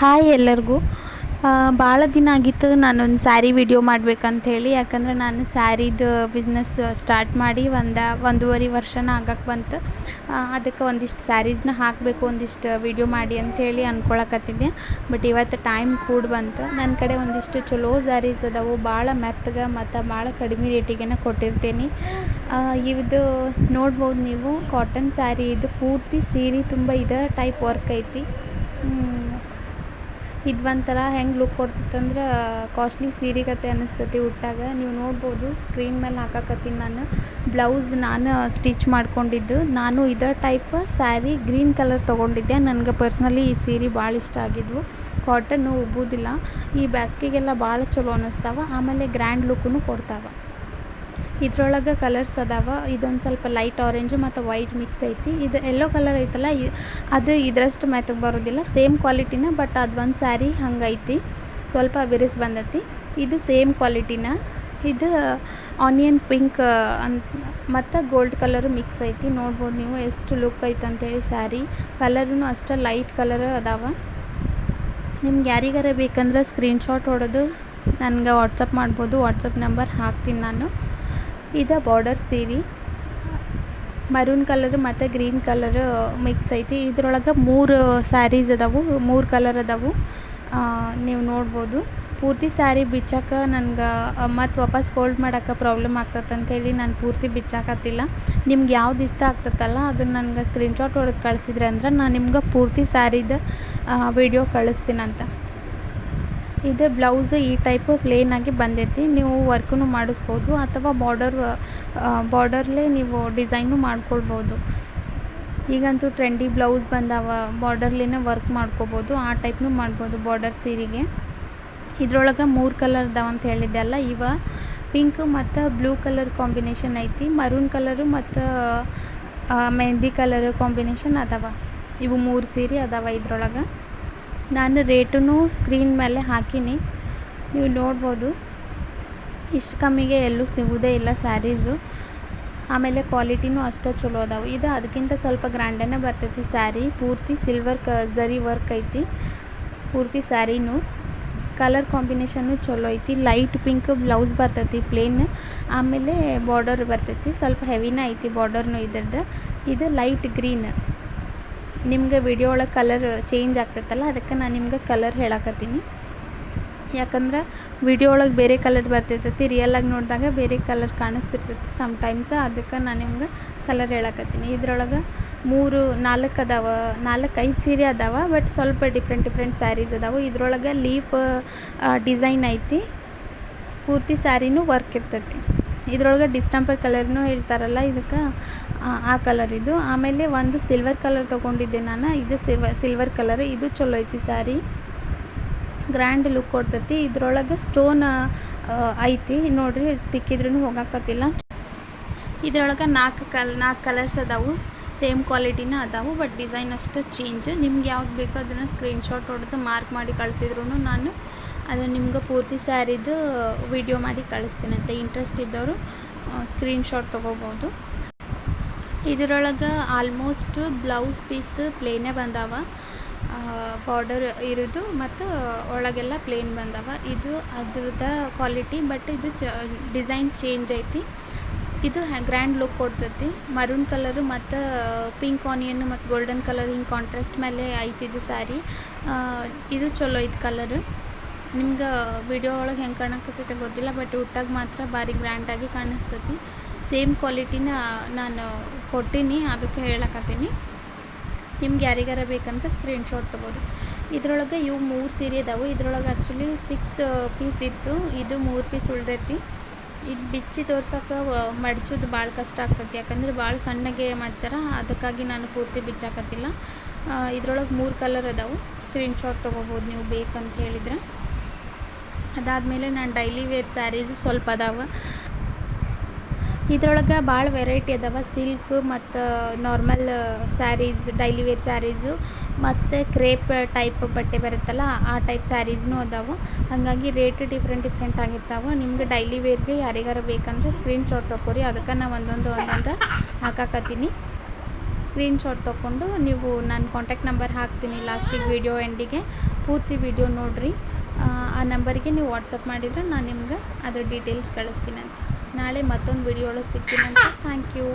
Hi ಎಲ್ಲರಿಗೂ. ಭಾಳ ದಿನ ಆಗಿತ್ತು ನಾನೊಂದು ಸ್ಯಾರಿ ವಿಡಿಯೋ ಮಾಡ್ಬೇಕಂಥೇಳಿ ಯಾಕಂದ್ರೆ ನಾನು ಸ್ಯಾರಿದು ಬಿಸ್ನೆಸ್ ಸ್ಟಾರ್ಟ್ ಮಾಡಿ ಒಂದು, ಒಂದೂವರೆ ವರ್ಷನ ಆಗಕ್ಕೆ ಬಂತು. ಅದಕ್ಕೆ ಒಂದಿಷ್ಟು ಸ್ಯಾರೀಸ್ನ ಹಾಕಬೇಕು, ಒಂದಿಷ್ಟು ವಿಡಿಯೋ ಮಾಡಿ ಅಂಥೇಳಿ ಅಂದ್ಕೊಳಕತ್ತಿದ್ದೆ ಬಟ್ ಇವತ್ತು ಟೈಮ್ ಕೂಡ ಬಂತು. ನನ್ನ ಕಡೆ ಒಂದಿಷ್ಟು ಚಲೋ ಸ್ಯಾರೀಸ್ ಅದಾವು. ಭಾಳ ಮೆತ್ತಗೆ ಮತ್ತು ಭಾಳ ಕಡಿಮೆ ರೇಟಿಗೆ ಕೊಟ್ಟಿರ್ತೀನಿ. ಇದು ನೋಡ್ಬೋದು ನೀವು ಕಾಟನ್ ಸ್ಯಾರಿ, ಇದು ಪೂರ್ತಿ ಸೀರೆ ತುಂಬ ಇದೇ ಟೈಪ್ ವರ್ಕ್ ಐತಿ. ಇದು ಒಂಥರ ಹೆಂಗೆ ಲುಕ್ ಕೊಡ್ತಿತ್ತಂದ್ರೆ ಕಾಸ್ಟ್ಲಿ ಸೀರೆ ಕತೆ ಅನಿಸ್ತೈತಿ ಉಟ್ಟಾಗ ನೀವು ನೋಡ್ಬೋದು ಸ್ಕ್ರೀನ್ ಮೇಲೆ ಹಾಕಕತ್ತೀನಿ ನಾನು. ಬ್ಲೌಸ್ ನಾನು ಸ್ಟಿಚ್ ಮಾಡ್ಕೊಂಡಿದ್ದು. ನಾನು ಇದೇ ಟೈಪ್ ಸ್ಯಾರಿ ಗ್ರೀನ್ ಕಲರ್ ತೊಗೊಂಡಿದ್ದೆ. ನನಗೆ ಪರ್ಸ್ನಲಿ ಈ ಸೀರೆ ಭಾಳ ಇಷ್ಟ ಆಗಿದ್ವು. ಕಾಟನ್ನು ಉಬ್ಬೋದಿಲ್ಲ. ಈ ಬ್ಯಾಸ್ಗೆಗೆಲ್ಲ ಭಾಳ ಚಲೋ ಅನ್ನಿಸ್ತಾವ ಆಮೇಲೆ ಗ್ರ್ಯಾಂಡ್ ಲುಕ್ಕೂ ಕೊಡ್ತಾವೆ. ಇದ್ರೊಳಗೆ ಕಲರ್ಸ್ ಅದಾವ. ಇದೊಂದು ಸ್ವಲ್ಪ ಲೈಟ್ ಆರೆಂಜು ಮತ್ತು ವೈಟ್ ಮಿಕ್ಸ್ ಐತಿ. ಇದು ಎಲ್ಲೋ ಕಲರ್ ಐತಲ್ಲ ಅದು ಇದರಷ್ಟು ಮೆತ್ತಗೆ ಬರೋದಿಲ್ಲ. ಸೇಮ್ ಕ್ವಾಲಿಟಿನ ಬಟ್ ಅದು ಒಂದು ಸ್ಯಾರಿ ಹಂಗೈತಿ. ಸ್ವಲ್ಪ ಬಿರಿಸ್ ಬಂದೈತಿ. ಇದು ಸೇಮ್ ಕ್ವಾಲಿಟಿನ ಇದು ಆನಿಯನ್ ಪಿಂಕ್ ಅಂತ ಮತ್ತು ಗೋಲ್ಡ್ ಕಲರು ಮಿಕ್ಸ್ ಐತಿ. ನೋಡ್ಬೋದು ನೀವು ಎಷ್ಟು ಲುಕ್ ಐತೆ ಅಂತೇಳಿ ಸ್ಯಾರಿ ಕಲರೂ ಅಷ್ಟೇ ಲೈಟ್ ಕಲರ್ ಅದಾವ. ನಿಮ್ಗೆ ಯಾರಿಗಾರ ಬೇಕಂದ್ರೆ ಸ್ಕ್ರೀನ್ಶಾಟ್ ಹೊಡೆದು ನನಗೆ ವಾಟ್ಸಪ್ ಮಾಡ್ಬೋದು. ವಾಟ್ಸಪ್ ನಂಬರ್ ಹಾಕ್ತೀನಿ ನಾನು. ಇದು ಬಾರ್ಡರ್ ಸೀರೆ. ಮರೂನ್ ಕಲರ್ ಮತ್ತು ಗ್ರೀನ್ ಕಲರ್ ಮಿಕ್ಸ್ ಐತಿ. ಇದ್ರೊಳಗೆ ಮೂರು ಸ್ಯಾರೀಸ್ ಅದಾವು, ಮೂರು ಕಲರ್ ಅದಾವು. ನೀವು ನೋಡ್ಬೋದು. ಪೂರ್ತಿ ಸ್ಯಾರಿ ಬಿಚ್ಚಾಕ ನನಗೆ, ಮತ್ತು ವಾಪಸ್ ಫೋಲ್ಡ್ ಮಾಡೋಕ್ಕೆ ಪ್ರಾಬ್ಲಮ್ ಆಗ್ತದೆ ಅಂತೇಳಿ ನಾನು ಪೂರ್ತಿ ಬಿಚ್ಚಾಕತ್ತಿಲ್ಲ. ನಿಮ್ಗೆ ಯಾವ್ದು ಇಷ್ಟ ಆಗ್ತದಲ್ಲ ಅದನ್ನು ನನಗೆ ಸ್ಕ್ರೀನ್ಶಾಟ್ ಹೊಡೆದು ಕಳಿಸಿದ್ರೆ ಅಂದ್ರೆ ನಾನು ನಿಮ್ಗೆ ಪೂರ್ತಿ ಸ್ಯಾರಿದ ವಿಡಿಯೋ ಕಳಿಸ್ತೀನಂತ. ಇದು, ಬ್ಲೌಸು ಈ ಟೈಪು ಪ್ಲೇನಾಗಿ ಬಂದೈತಿ. ನೀವು ವರ್ಕೂ ಮಾಡಿಸ್ಬೋದು ಅಥವಾ ಬಾರ್ಡರ್ ಬಾರ್ಡರ್ಲೇ ನೀವು ಡಿಸೈನು ಮಾಡ್ಕೊಳ್ಬೋದು. ಈಗಂತೂ ಟ್ರೆಂಡಿ ಬ್ಲೌಸ್ ಬಂದಾವ ಬಾರ್ಡರ್ಲಿನೇ ವರ್ಕ್ ಮಾಡ್ಕೋಬೋದು, ಆ ಟೈಪ್ನು ಮಾಡ್ಬೋದು ಬಾರ್ಡರ್ ಸೀರೆಗೆ. ಇದ್ರೊಳಗೆ ಮೂರು ಕಲರ್ ಅದಾವ ಅಂತ ಹೇಳಿದ್ದೆ ಅಲ್ಲ, ಇವ ಪಿಂಕ್ ಮತ್ತು ಬ್ಲೂ ಕಲರ್ ಕಾಂಬಿನೇಷನ್ ಐತಿ ಮರೂನ್ ಕಲರು ಮತ್ತು ಮೆಹಂದಿ ಕಲರ್ ಕಾಂಬಿನೇಷನ್ ಅದಾವ. ಇವು ಮೂರು ಸೀರೆ ಅದಾವ ಇದ್ರೊಳಗೆ. ನಾನು ರೇಟೂ ಸ್ಕ್ರೀನ್ ಮೇಲೆ ಹಾಕೀನಿ. ನೀವು ನೋಡ್ಬೋದು. ಇಷ್ಟು ಕಮ್ಮಿಗೆ ಎಲ್ಲೂ ಸಿಗೋದೇ ಇಲ್ಲ ಸ್ಯಾರೀಸು. ಆಮೇಲೆ ಕ್ವಾಲಿಟಿನೂ ಅಷ್ಟೇ ಚಲೋ ಅದಾವೆ. ಇದು ಅದಕ್ಕಿಂತ ಸ್ವಲ್ಪ ಗ್ರ್ಯಾಂಡನೇ ಬರ್ತೈತಿ ಸ್ಯಾರಿ. ಪೂರ್ತಿ ಸಿಲ್ವರ್ ಕ ಝರಿ ವರ್ಕ್ ಐತಿ. ಪೂರ್ತಿ ಸ್ಯಾರಿನೂ. ಕಲರ್ ಕಾಂಬಿನೇಷನ್ನು ಚಲೋ ಐತಿ. ಲೈಟ್ ಪಿಂಕ್ ಬ್ಲೌಸ್ ಬರ್ತೈತಿ ಪ್ಲೇನ್. ಆಮೇಲೆ ಬಾರ್ಡರ್ ಬರ್ತೈತಿ. ಸ್ವಲ್ಪ ಹೆವಿನೇ ಐತಿ ಬಾರ್ಡರ್ನು ಇದ್ರದ್ದು. ಇದು ಲೈಟ್ ಗ್ರೀನ್. ನಿಮ್ಗೆ ವಿಡಿಯೋ ಒಳಗೆ ಕಲರ್ ಚೇಂಜ್ ಆಗ್ತೈತಲ್ಲ, ಅದಕ್ಕೆ ನಾನು ನಿಮ್ಗೆ ಕಲರ್ ಹೇಳಕತ್ತೀನಿ. ಯಾಕಂದ್ರೆ ವಿಡಿಯೋ ಒಳಗೆ ಬೇರೆ ಕಲರ್ ಬರ್ತಿರ್ತೈತಿ ರಿಯಲಾಗಿ ನೋಡಿದಾಗ ಬೇರೆ ಕಲರ್ ಕಾಣಿಸ್ತಿರ್ತೈತಿ ಸಮ್ಟೈಮ್ಸ್ ಅದಕ್ಕೆ ನಾನು ನಿಮ್ಗೆ ಕಲರ್ ಹೇಳಕತ್ತೀನಿ. ಇದ್ರೊಳಗೆ ಮೂರು, ನಾಲ್ಕು ಅದಾವ, ನಾಲ್ಕು ಐದು ಸೀರೆ ಅದಾವ ಬಟ್ ಸ್ವಲ್ಪ ಡಿಫ್ರೆಂಟ್ ಡಿಫ್ರೆಂಟ್ ಸ್ಯಾರೀಸ್ ಅದಾವೆ. ಇದ್ರೊಳಗೆ ಲೀಪ್ ಡಿಸೈನ್ ಐತಿ. ಪೂರ್ತಿ ಸ್ಯಾರಿನೂ ವರ್ಕ್ ಇರ್ತೈತಿ. ಇದ್ರೊಳಗೆ ಡಿಸ್ಟಂಪರ್ ಕಲರ್ನೂ ಹೇಳ್ತಾರಲ್ಲ ಇದಕ್ಕೆ, ಆ ಕಲರ್ ಇದು. ಆಮೇಲೆ ಒಂದು ಸಿಲ್ವರ್ ಕಲರ್ ತೊಗೊಂಡಿದ್ದೆ ನಾನು. ಇದು ಸಿಲ್ವ, ಸಿಲ್ವರ್ ಕಲರ್. ಇದು ಚಲೋ ಐತಿ ಸ್ಯಾರಿ. ಗ್ರ್ಯಾಂಡ್ ಲುಕ್ ಕೊಡ್ತೈತಿ. ಇದ್ರೊಳಗೆ ಸ್ಟೋನ್ ಐತಿ. ನೋಡಿರಿ ತಿಕ್ಕಿದ್ರೂ ಹೋಗಾಕತ್ತಿಲ್ಲ. ಇದ್ರೊಳಗೆ ನಾಲ್ಕು ಕಲ್, ನಾಲ್ಕು ಕಲರ್ಸ್ ಅದಾವು. ಸೇಮ್ ಕ್ವಾಲಿಟಿನ ಅದಾವು, ಬಟ್ ಡಿಸೈನ್ ಅಷ್ಟು ಚೇಂಜ್. ನಿಮ್ಗೆ ಯಾವ್ದು ಬೇಕೋ ಅದನ್ನು ಸ್ಕ್ರೀನ್ಶಾಟ್ ಹೊಡೆದು ಮಾರ್ಕ್ ಮಾಡಿ ಕಳಿಸಿದ್ರು ನಾನು ಅದು ನಿಮ್ಗೆ ಪೂರ್ತಿ ಸ್ಯಾರಿದು ವಿಡಿಯೋ ಮಾಡಿ ಕಳಿಸ್ತೀನಂತೆ ಇಂಟ್ರೆಸ್ಟ್ ಇದ್ದವರು ಸ್ಕ್ರೀನ್ಶಾಟ್ ತೊಗೋಬೋದು. ಇದರೊಳಗೆ ಆಲ್ಮೋಸ್ಟ್ ಬ್ಲೌಸ್ ಪೀಸ್ ಪ್ಲೇನೇ ಬಂದಾವ. ಬಾರ್ಡರ್ ಇರೋದು ಮತ್ತು ಒಳಗೆಲ್ಲ ಪ್ಲೇನ್ ಬಂದಾವ. ಇದು ಅದ್ರದ್ದು ಕ್ವಾಲಿಟಿ ಬಟ್ ಇದು ಡಿಸೈನ್ ಚೇಂಜ್ ಐತಿ. ಇದು ಗ್ರ್ಯಾಂಡ್ ಲುಕ್ ಕೊಡ್ತೈತಿ. ಮರೂನ್ ಕಲರು ಮತ್ತು ಪಿಂಕ್ ಆನಿಯನ್ ಮತ್ತು ಗೋಲ್ಡನ್ ಕಲರ್ ಹಿಂಗೆ ಕಾಂಟ್ರಾಸ್ಟ್ ಮೇಲೆ ಐತಿದು ಸ್ಯಾರಿ. ಇದು ಚಲೋ ಐತಿ ಕಲರ್ ನಿಮ್ಗೆ ವಿಡಿಯೋ ಒಳಗೆ ಹೆಂಗೆ ಕಾಣಕತ್ತೈತೆ ಗೊತ್ತಿಲ್ಲ ಬಟ್ ಉಟ್ಟಾಗ ಮಾತ್ರ ಭಾರಿ ಗ್ರ್ಯಾಂಡಾಗಿ ಕಾಣಿಸ್ತೈತಿ. ಸೇಮ್ ಕ್ವಾಲಿಟಿನ ನಾನು ಕೊಟ್ಟೀನಿ, ಅದಕ್ಕೆ ಹೇಳಕತ್ತೀನಿ. ನಿಮ್ಗೆ ಯಾರಿಗಾರ ಬೇಕಂದ್ರೆ ಸ್ಕ್ರೀನ್ಶಾಟ್ ತೊಗೋರಿ. ಇದ್ರೊಳಗೆ ಇವು ಮೂರು ಸೀರೆ ಇದಾವೆ ಇದ್ರೊಳಗೆ ಆ್ಯಕ್ಚುಲಿ ಸಿಕ್ಸ್ ಪೀಸ್ ಇತ್ತು. ಇದು ಮೂರು ಪೀಸ್ ಉಳ್ದೈತಿ. ಇದು ಬಿಚ್ಚಿ ತೋರ್ಸೋಕೆ ಮಡ್ಚೋದು ಭಾಳ ಕಷ್ಟ ಆಗ್ತೈತಿ. ಯಾಕಂದ್ರೆ ಭಾಳ ಸಣ್ಣಗೆ ಮಡ್ಚಾರ ಅದಕ್ಕಾಗಿ ನಾನು ಪೂರ್ತಿ ಬಿಚ್ಚಾಕತ್ತಿಲ್ಲ. ಇದ್ರೊಳಗೆ ಮೂರು ಕಲರ್ ಅದಾವೆ. ಸ್ಕ್ರೀನ್ಶಾಟ್ ತೊಗೋಬೋದು ನೀವು ಬೇಕಂತ ಹೇಳಿದ್ರೆ. ಅದಾದಮೇಲೆ ನಾನು ಡೈಲಿ ವೇರ್ ಸ್ಯಾರೀಸು ಸ್ವಲ್ಪ ಅದಾವೆ. ಇದ್ರೊಳಗೆ ಭಾಳ ವೆರೈಟಿ ಅದಾವ. ಸಿಲ್ಕ್ ಮತ್ತು normal sarees, daily wear sarees ಮತ್ತು ಕ್ರೇಪ್ ಟೈಪ್ ಬಟ್ಟೆ ಬರುತ್ತಲ್ಲ, ಆ ಟೈಪ್ ಸ್ಯಾರೀಸ್ನೂ ಅದಾವೆ. ಹಾಗಾಗಿ ರೇಟ್ ಡಿಫ್ರೆಂಟ್ ಡಿಫ್ರೆಂಟ್ ಆಗಿರ್ತಾವೆ. ನಿಮ್ಗೆ ಡೈಲಿ ವೇರ್ಗೆ ಯಾರಿಗಾರ ಬೇಕಂದ್ರೆ ಸ್ಕ್ರೀನ್ಶಾಟ್ ತೊಗೊರಿ ಅದಕ್ಕೆ ನಾ ಒಂದೊಂದು ಒಂದೊಂದು ಹಾಕಾಕತ್ತೀನಿ. ಸ್ಕ್ರೀನ್ಶಾಟ್ ತೊಗೊಂಡು ನೀವು ನಾನು ಕಾಂಟ್ಯಾಕ್ಟ್ ನಂಬರ್ ಹಾಕ್ತೀನಿ ಲಾಸ್ಟಿಗೆ, ವಿಡಿಯೋ ಎಂಡಿಗೆ. ಪೂರ್ತಿ ವಿಡಿಯೋ ನೋಡಿರಿ. ಆ ನಂಬರಿಗೆ ನೀವು ವಾಟ್ಸಪ್ ಮಾಡಿದರೆ ನಾನು ನಿಮ್ಗೆ ಅದ್ರ ಡೀಟೇಲ್ಸ್ ಕಳಿಸ್ತೀನಂತೆ ನಾಳೆ ಮತ್ತೊಂದು ವಿಡಿಯೋ ಒಳಗೆ ಸಿಗ್ತೀನಂತೆ ಥ್ಯಾಂಕ್ ಯು